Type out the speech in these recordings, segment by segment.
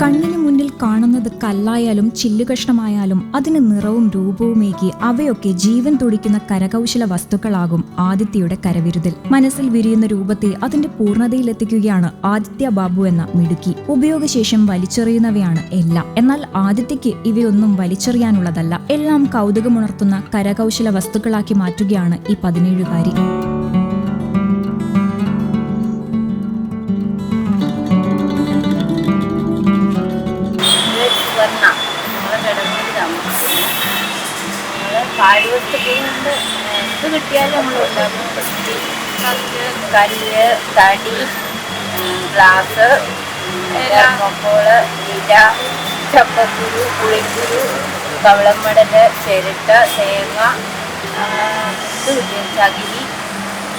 കണ്ണിന് മുന്നിൽ കാണുന്നത് കല്ലായാലും ചില്ലുകഷ്ണമായാലും അതിന് നിറവും രൂപവുമേകി അവയൊക്കെ ജീവൻ തുടിക്കുന്ന കരകൗശല വസ്തുക്കളാകും ആദിത്യയുടെ കരവിരുതിൽ. മനസ്സിൽ വിരിയുന്ന രൂപത്തെ അതിന്റെ പൂർണതയിലെത്തിക്കുകയാണ് ആദിത്യ ബാബു എന്ന മിടുക്കി. ഉപയോഗശേഷം വലിച്ചെറിയുന്നവയാണ് എല്ലാം. എന്നാൽ ആദിത്യക്ക് ഇവയൊന്നും വലിച്ചെറിയാനുള്ളതല്ല. എല്ലാം കൗതുകമുണർത്തുന്ന കരകൗശല വസ്തുക്കളാക്കി മാറ്റുകയാണ് ഈ പതിനേഴുകാരി. കൊണ്ട് എന്ത് കിട്ടിയാലും നമ്മൾ ഉണ്ടാക്കും. കല്ല് തടി ഗ്ലാസ് തെർമോക്കോൾ ഇല ചപ്പക്കുരു പുളിക്കുരു കവളമടൽ ചിരട്ട തേങ്ങ ഇത് ചകിരി.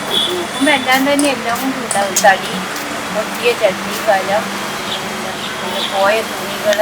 നോക്കുമ്പോൾ എല്ലാം തന്നെ എല്ലാം കൊണ്ടും ഉണ്ടാവും. തടി പൊട്ടിയ ചട്ടി കലം പോയ തുണികൾ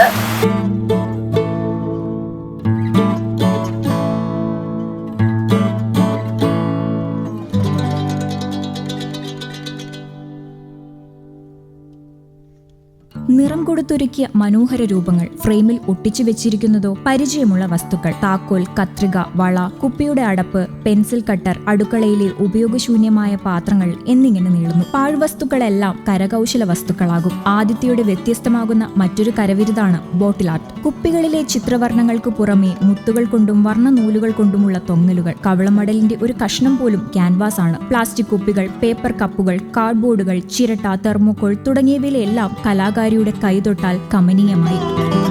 നിറം കൊടുത്തൊരുക്കിയ മനോഹര രൂപങ്ങൾ ഫ്രെയിമിൽ ഒട്ടിച്ചു വെച്ചിരിക്കുന്നതോ പരിചയമുള്ള വസ്തുക്കൾ. താക്കോൽ കത്രിക വള കുപ്പിയുടെ അടപ്പ് പെൻസിൽ കട്ടർ അടുക്കളയിലെ ഉപയോഗശൂന്യമായ പാത്രങ്ങൾ എന്നിങ്ങനെ നീളുന്നു. പാഴ്വസ്തുക്കളെല്ലാം കരകൗശല വസ്തുക്കളാകും. ആദിത്യയുടെ വ്യത്യസ്തമാകുന്ന മറ്റൊരു കരവിരുതാണ് ബോട്ടിൽ ആർട്ട്. കുപ്പികളിലെ ചിത്രവർണങ്ങൾക്ക് പുറമെ മുത്തുകൾ കൊണ്ടും വർണ നൂലുകൾ കൊണ്ടുമുള്ള തൊങ്ങലുകൾ കവളമടലിന്റെ ഒരു കഷ്ണം പോലും ക്യാൻവാസ് ആണ്. പ്ലാസ്റ്റിക് കുപ്പികൾ പേപ്പർ കപ്പുകൾ കാർഡ്ബോർഡുകൾ ചിരട്ട തെർമോക്കോൾ തുടങ്ങിയവയിലെല്ലാം കലാകാരിയുടെ കൈതൊട്ടാൽ കമനീയമായി.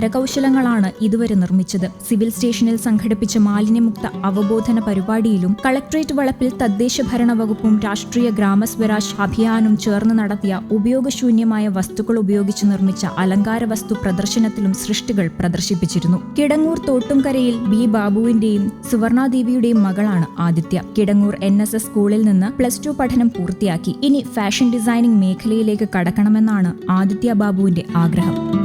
കരകൗശലങ്ങളാണ് ഇതുവരെ നിർമ്മിച്ചത്. സിവിൽ സ്റ്റേഷനിൽ സംഘടിപ്പിച്ച മാലിന്യമുക്ത അവബോധന പരിപാടിയിലും കളക്ട്രേറ്റ് വളപ്പിൽ തദ്ദേശ ഭരണ വകുപ്പും രാഷ്ട്രീയ ഗ്രാമസ്വരാജ് അഭിയാനും ചേർന്ന് നടത്തിയ ഉപയോഗശൂന്യമായ വസ്തുക്കൾ ഉപയോഗിച്ച് നിർമ്മിച്ച അലങ്കാര വസ്തു പ്രദർശനത്തിലും സൃഷ്ടികൾ പ്രദർശിപ്പിച്ചിരുന്നു. കിടങ്ങൂർ തോട്ടുംകരയിൽ ബി ബാബുവിന്റെയും സുവർണാദേവിയുടെയും മകളാണ് Aditya. Kidangoor N S S സ്കൂളിൽ നിന്ന് പ്ലസ് ടു പഠനം പൂർത്തിയാക്കി. ഇനി ഫാഷൻ ഡിസൈനിംഗ് മേഖലയിലേക്ക് കടക്കണമെന്നാണ് ആദിത്യ ബാബുവിന്റെ ആഗ്രഹം.